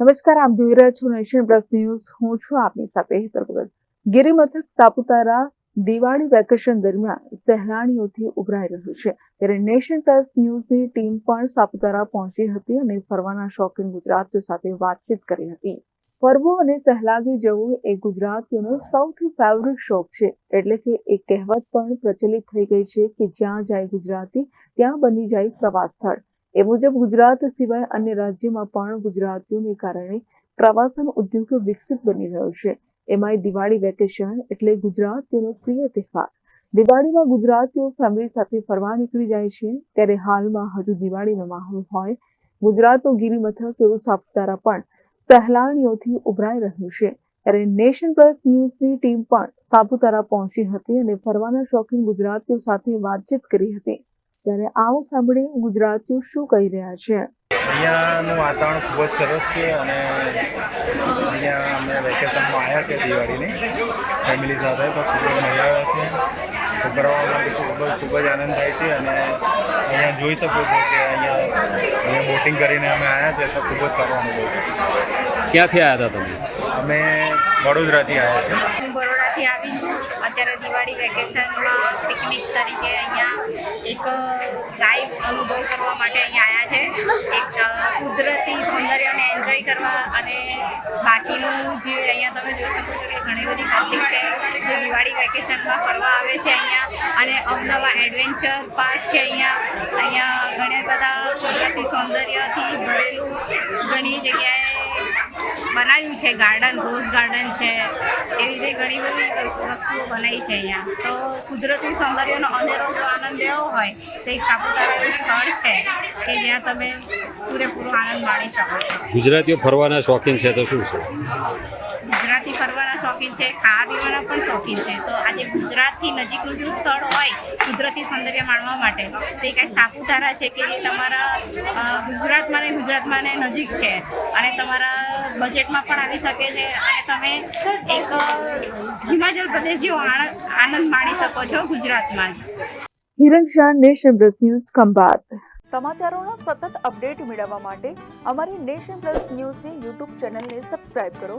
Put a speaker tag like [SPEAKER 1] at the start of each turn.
[SPEAKER 1] નમસ્કાર, આપ જોઈ રહ્યા છો નેશન પ્લસ ન્યૂઝ. હું છું આપની સાથે હેતર ગિરિમથક સાપુતારા દિવાળી વેકેશન દરમિયાન સહેલાણીઓથી ઉભરાઈ રહ્યું છે. ત્યારે નેશન પ્લસ ન્યૂઝની ટીમ પણ સાપુતારા પહોંચી હતી અને ફરવાના શોખીન ગુજરાતીઓ સાથે વાતચીત કરી હતી. ફરવું અને સહેલાગી જવું એ ગુજરાતીઓનો સૌથી ફેવરિટ શોખ છે. એટલે કે એક કહેવત પણ પ્રચલિત થઈ ગઈ છે કે જ્યાં જાય ગુજરાતી, ત્યાં બની જાય પ્રવાસ સ્થળ. એ મુજબ ગુજરાત સિવાય અન્ય રાજ્યોમાં પણ ગુજરાતીઓને કારણે પ્રવાસન ઉદ્યોગ વિકસિત બની રહ્યો છે. એમાંય દિવાળી વેકેશન એટલે ગુજરાતીઓનો પ્રિય તહેવાર. દિવાળીમાં ગુજરાતીઓ ફેમિલી સાથે ફરવા નીકળી જાય છે. ત્યારે હાલમાં હજુ દિવાળીનો માહોલ હોય. ગુજરાતનું ગિરિમથક એવું સાપુતારા પણ સહેલાણીઓથી ઉભરાઈ રહ્યું છે. ત્યારે નેશન પ્લસ ન્યૂઝની ટીમ પણ સાપુતારા પહોંચી હતી અને ફરવાના શોખીન ગુજરાતીઓ સાથે વાતચીત કરી હતી. ત્યારે આવો સાંભળીએ ગુજરાતીઓ શું કહી રહ્યા છે.
[SPEAKER 2] અહીંયાનું વાતાવરણ ખૂબ જ સરસ છે અને અહીંયા અમે વેકેશનમાં આવ્યા છે દિવાળીની. ફેમિલી સાથે તો ખૂબ જ મજા આવે છે. છોકરાઓમાં ખૂબ જ ખૂબ જ આનંદ થાય છે અને અહીંયા જોઈ શકો છો કે અહીંયા અહીંયા બોટિંગ કરીને અમે આવ્યા છે તો ખૂબ જ સારો અનુભવ છે.
[SPEAKER 3] ક્યાંથી આવ્યા હતા તમે?
[SPEAKER 2] અમે વડોદરાથી આવ્યા છે
[SPEAKER 4] વડોદરાથી આવી છું. અત્યારે દિવાળી વેકેશનમાં પિકનિક તરીકે અહીંયા એક લાઈવ અનુભવ કરવા માટે અહીંયા આવ્યા છે. એક કુદરતી સૌંદર્યને એન્જોય કરવા અને બાકીનું જે અહીંયા તમે જોઈ શકો છો કે ઘણી બધી પબ્લિક છે, જે દિવાળી વેકેશનમાં ફરવા આવે છે અહીંયા. અને અવનવા એડવેન્ચર પાર્ક છે અહીંયા. અહીંયા ઘણા બધા કુદરતી સૌંદર્યથી ભરેલું ઘણી જગ્યાએ બનાવ્યું છે ગાર્ડન રોઝ ગાર્ડન છે, એવી રીતે ઘણી બધી વસ્તુઓ બનાવી છે અહીંયા. તો કુદરતી સૌંદર્યનો અનેરો આનંદ લેવો હોય, તો એક સાપુતારાનું સ્થળ છે કે જ્યાં તમે પૂરેપૂરો આનંદ માણી શકો
[SPEAKER 3] ગુજરાતીઓ ફરવાના શોખીન છે તો શું છે?
[SPEAKER 4] શોખીન છે ખાવા પીવાના પણ શોખીન છે. તો આજે ગુજરાતથી નજીકનું જો સ્થળ હોય કુદરતી સૌંદર્ય માણવા માટે તો એ કાંઈ સાપુતારા છે કે જે તમારા ગુજરાતમાં ને ગુજરાતમાં ને નજીક છે અને તમારા બજેટમાં પણ આવી શકે છે અને તમે એક હિમાચલ પ્રદેશ જેવો આનંદ આનંદ માણી શકો છો ગુજરાતમાં જ.
[SPEAKER 1] Hiran Shah nation plus news Khambhat. સમાચારોનો સતત અપડેટ મેળવવા માટે અમારી નેશન પ્લસ ન્યૂઝની યુટ્યુબ ચેનલને સબસ્ક્રાઇબ કરો.